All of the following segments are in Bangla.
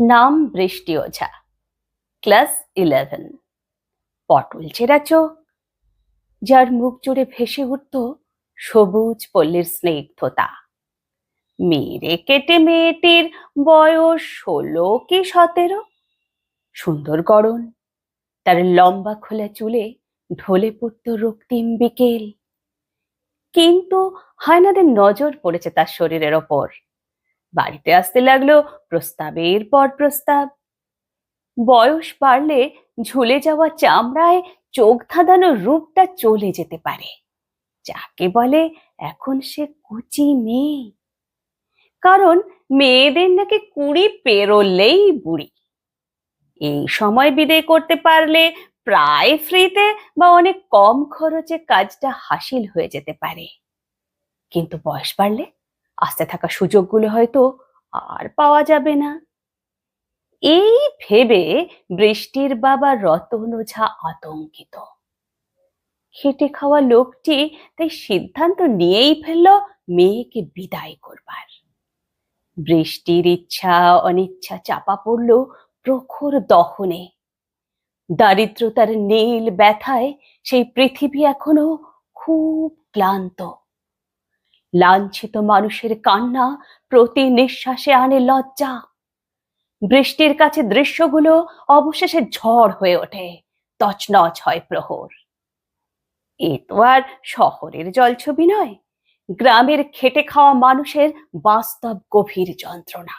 নাম বৃষ্টি ওঝা। ক্লাস ইলেভেন পটল চেরা চোখ যার মুখ জুড়ে ভেসে উঠত সবুজ পল্লীর স্নিগ্ধতা। মেরে কেটে মেয়েটির বয়স ষোলো কি সতেরো? সুন্দর গড়ন। তার লম্বা খোলা চুলে ঢলে পড়ত রক্তিম বিকেল। কিন্তু হায়নাদের নজর পড়েছে তার শরীরের ওপর। বাড়িতে আসতে লাগল প্রস্তাবের পর প্রস্তাব। বয়স বাড়লে ঝুলে যাওয়া চামড়ায় চোখ ধাঁধানো রূপটা চলে যেতে পারে। যাকে বলে এখন সে কুচি মেয়ে। কারণ মেয়েদের নাকি কুড়ি পেরোলেই বুড়ি। এই সময় বিদায় করতে পারলে প্রায় ফ্রিতে বা অনেক কম খরচে কাজটা হাসিল হয়ে যেতে পারে। কিন্তু বয়স বাড়লে আসতে থাকা সুযোগগুলো হয়তো আর পাওয়া যাবে না। এই ভেবে বৃষ্টির বাবা রতন ওঝা আতঙ্কিত। খেটে খাওয়া লোকটি তাই সিদ্ধান্ত নিয়েই ফেলল মেয়েকে বিদায় করবার। বৃষ্টির ইচ্ছা, অনিচ্ছা চাপা পড়ল প্রখর দহনে। দারিদ্রতার নীল ব্যথায় সেই পৃথিবী এখনও খুব ক্লান্ত। লাঞ্ছিত মানুষের কান্না প্রতি নিঃশ্বাসে আনে লজ্জা। বৃষ্টির কাছে দৃশ্যগুলো অবশেষে ঝড় হয়ে ওঠে। তছনছ হয় প্রহর। এ তো আর শহরের জলছবি নয়, গ্রামের খেটে খাওয়া মানুষের বাস্তব গভীর যন্ত্রণা।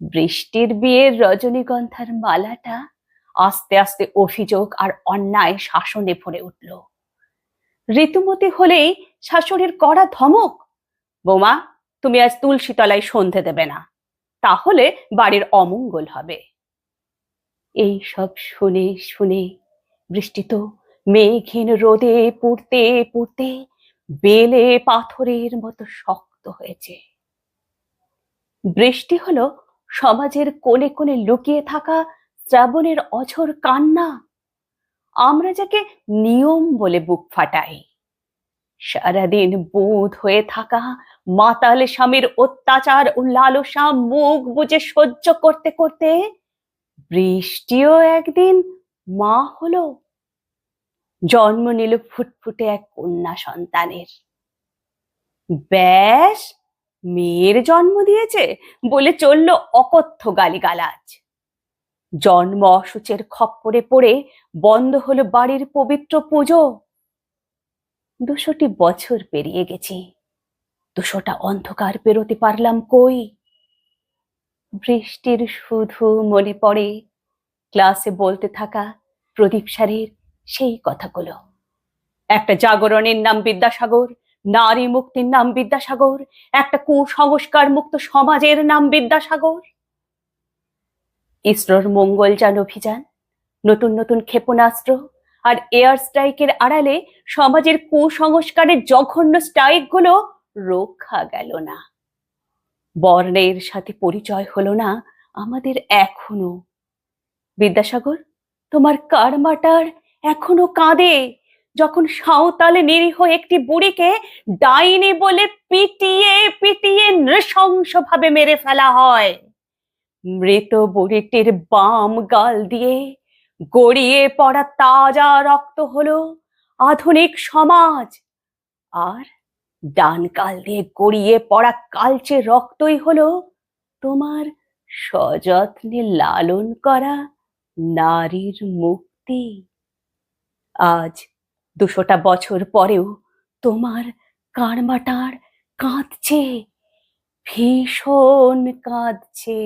বৃষ্টির বিয়ের রজনীগন্ধার মালাটা আস্তে আস্তে অভিযোগ আর অন্যায় শাসনে ভরে উঠল। ঋতুমতি হলেই শাশুড়ির কড়া ধমক? বোমা, তুমি আজ তুলসী তলায় সন্ধে দেবে না। তাহলে বাড়ির অমঙ্গল হবে। এই সব শুনে শুনে বৃষ্টি তো মেঘহীন রোদে পুড়তে পুড়তে বেলে পাথরের মতো শক্ত হয়েছে। বৃষ্টি হলো সমাজের কোণে কোণে লুকিয়ে থাকা শ্রাবণের অঝর কান্না আমরা যাকে নিয়ম বলে বুক ফাটাই। সারাদিন বোধ হয়ে থাকা, মাতাল স্বামীর অত্যাচার ও লালসা মুখ বুঝে সহ্য করতে করতে বৃষ্টিও একদিন মা হলো। জন্ম নিল ফুটফুটে এক কন্যা সন্তানের। ব্যাস, মেয়ের জন্ম দিয়েছে বলে চলল অকথ্য গালিগালাজ। জন্ম অসুচের খপ্পরে পড়ে বন্ধ হলো বাড়ির পবিত্র পুজো। দুশোটি বছর পেরিয়ে গেছি। দুশোটা অন্ধকার পেরোতে পারলাম কই? বৃষ্টির শুধু মনে পড়ে ক্লাসে বলতে থাকা প্রদীপ স্যারের সেই কথাগুলো। একটা জাগরণের নাম বিদ্যাসাগর, নারী মুক্তির নাম বিদ্যাসাগর, একটা কুসংস্কার মুক্ত সমাজের নাম বিদ্যাসাগর। ইসরোর মঙ্গলযান অভিযান, নতুন নতুন ক্ষেপণাস্ত্র আর এয়ার স্ট্রাইকের আড়ালে সমাজের কুসংস্কারের জঘন্য স্ট্রাইকগুলো রক্ষা গেল না। বর্ণের সাথে পরিচয় হলো না আমাদের এখনও। বিদ্যাসাগর, তোমার কারমাটার এখনও কাঁদে যখন সাঁওতালে নিরীহ একটি বুড়িকে ডাইনি বলে পিটিয়ে পিটিয়ে নৃশংসভাবে মেরে ফেলা হয়। মৃত বুড়িটির বাম গাল দিয়ে গড়িয়ে পড়া তাজা রক্ত হলো আধুনিক সমাজ। আর ডান কাল দিয়ে গড়িয়ে পড়া কালচে রক্তই হলো তোমার সযত্নে লালন করা নারীর মুক্তি। আজ দুশোটা বছর পরেও তোমার কারমাটার কাঁদছে, ভীষণ কাঁদছে।